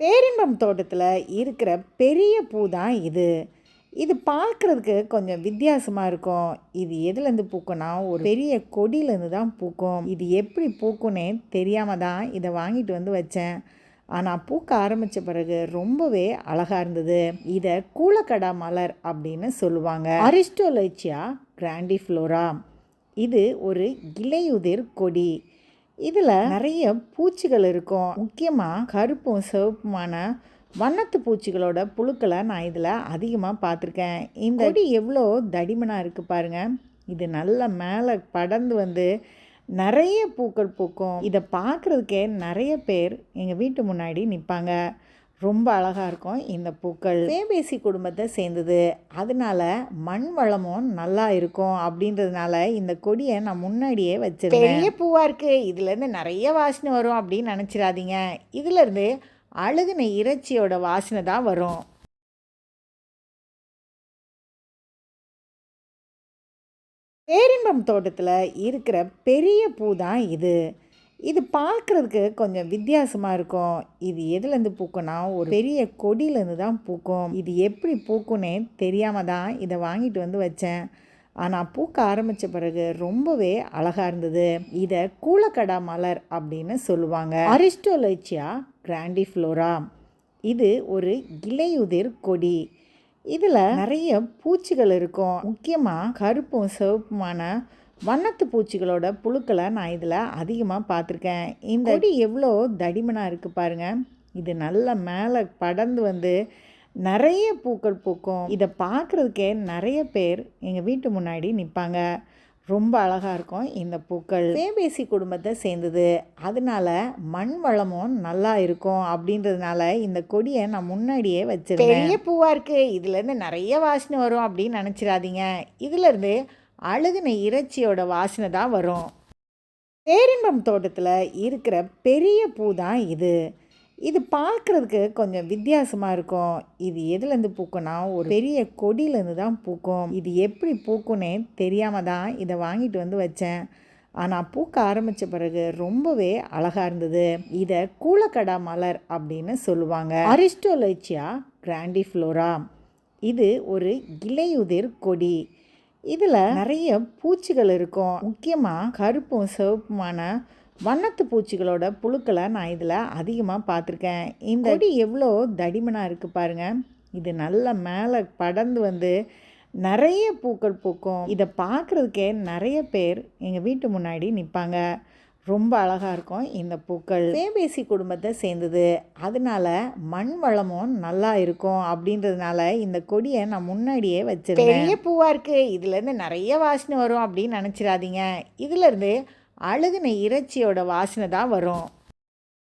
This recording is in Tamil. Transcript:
பேரின்பம் தோட்டத்தில் இருக்கிற பெரிய பூ தான் இது. இது பார்க்குறதுக்கு கொஞ்சம் வித்தியாசமாக இருக்கும். இது எதுலேருந்து பூக்கும்னா ஒரு பெரிய கொடியிலேருந்து தான் பூக்கும். இது எப்படி பூக்கும்னே தெரியாமல் தான் இதை வாங்கிட்டு வந்து வச்சேன். ஆனால் பூக்க ஆரம்பித்த பிறகு ரொம்பவே அழகாக இருந்தது. இதை கூலக்கடா மலர் அப்படின்னு சொல்லுவாங்க. அரிஸ்டோலைச்சியா கிராண்டிஃப்ளோரா. இது ஒரு இலையுதிர் கொடி. இதில் நிறைய பூச்சிகள் இருக்கும். முக்கியமாக கருப்பும் சிவப்புமான வண்ணத்து பூச்சிகளோட புழுக்களை நான் இதில் அதிகமாக பார்த்துருக்கேன். இந்த கொடி எவ்வளோ தடிமனாக இருக்குது பாருங்கள் இது நல்ல மேலே படர்ந்து வந்து நிறைய பூக்கள் பூக்கும். இதை பார்க்குறதுக்கே நிறைய பேர் எங்கள் வீட்டு முன்னாடி நிற்பாங்க ரொம்ப அழகாக இருக்கும். இந்த பூக்கள் சேபேசி குடும்பத்தை சேர்ந்தது. அதனால மண் வளமும் நல்லா இருக்கும் அப்படின்றதுனால இந்த கொடியை நான் முன்னாடியே வச்சிருக்கேன் பெரிய பூவாக இருக்குது இதுலேருந்து நிறைய வாசனை வரும் அப்படின்னு நினச்சிடாதீங்க. இதுலேருந்து அழுகுன இறைச்சியோட வாசனை தான் வரும். பேரின்பம் தோட்டத்தில் இருக்கிற பெரிய பூ தான் இது. இது பார்க்குறதுக்கு கொஞ்சம் வித்தியாசமாக இருக்கும். இது எதுலேருந்து பூக்கும்னா ஒரு பெரிய கொடியிலேருந்து தான் பூக்கும். இது எப்படி பூக்கும்னே தெரியாமல் தான் இதை வாங்கிட்டு வந்து வச்சேன். ஆனால் பூக்க ஆரம்பித்த பிறகு ரொம்பவே அழகாக இருந்தது. இதை கூலக்கடா மலர் அப்படின்னு சொல்லுவாங்க. அரிஸ்டோலைச்சியா கிராண்டிஃப்ளோரா. இது ஒரு இலையுதிர் கொடி. இதில் நிறைய பூச்சிகள் இருக்கும். முக்கியமாக கருப்பும் சிவப்புமான வண்ணத்து பூச்சிகளோட புழுக்களை நான் இதில் அதிகமாக பார்த்துருக்கேன். இந்த கொடி எவ்வளோ தடிமனாக இருக்குது பாருங்கள் இது நல்ல மேலே படர்ந்து வந்து நிறைய பூக்கள் பூக்கும். இதை பார்க்குறதுக்கே நிறைய பேர் எங்கள் வீட்டு முன்னாடி நிற்பாங்க ரொம்ப அழகாக இருக்கும் இந்த பூக்கள். சேபேசி குடும்பத்தை சேர்ந்தது. அதனால மண் வளமும் நல்லா இருக்கும் அப்படின்றதுனால இந்த கொடியை நான் முன்னாடியே வச்சிருக்கேன் பெரிய பூவாக இருக்குது இதுலேருந்து நிறைய வாசனை வரும் அப்படின்னு நினச்சிடாதீங்க. இதுலேருந்து அழுகுன இறைச்சியோட வாசனை தான் வரும். பேரின்பம் தோட்டத்தில் இருக்கிற பெரிய பூ தான் இது. இது பார்க்குறதுக்கு கொஞ்சம் வித்தியாசமாக இருக்கும். இது எதுலேருந்து பூக்கும்னா ஒரு பெரிய கொடியிலேருந்து தான் பூக்கும். இது எப்படி பூக்கும்னே தெரியாமல் தான் இதை வாங்கிட்டு வந்து வச்சேன். ஆனால் பூக்க ஆரம்பித்த பிறகு ரொம்பவே அழகாக இருந்தது. இதை கூலக்கடா மலர் அப்படின்னு சொல்லுவாங்க. அரிஸ்டோலைச்சியா கிராண்டிஃப்ளோரா. இது ஒரு இலையுதிர் கொடி. இதில் நிறைய பூச்சிகள் இருக்கும். முக்கியமாக கருப்பும் சிவப்புமான வண்ணத்து பூச்சிகளோட புழுக்களை நான் இதில் அதிகமாக பார்த்துருக்கேன். இந்த கொடி எவ்வளோ தடிமனாக இருக்குது பாருங்கள் இது நல்ல மேலே படர்ந்து வந்து நிறைய பூக்கள் பூக்கும். இதை பார்க்குறதுக்கே நிறைய பேர் எங்கள் வீட்டு முன்னாடி நிற்பாங்க ரொம்ப அழகாக இருக்கும். இந்த பூக்கள் சேபேசி குடும்பத்தை சேர்ந்தது. அதனால மண் வளமும் நல்லா இருக்கும் அப்படின்றதுனால இந்த கொடியை நான் முன்னாடியே வச்சிருக்கேன் பெரிய பூவாக இருக்குது இதுலேருந்து நிறைய வாசனை வரும் அப்படின்னு நினச்சிடாதீங்க. இதுலேருந்து அழுகுன இறைச்சியோட வாசனை தான் வரும்.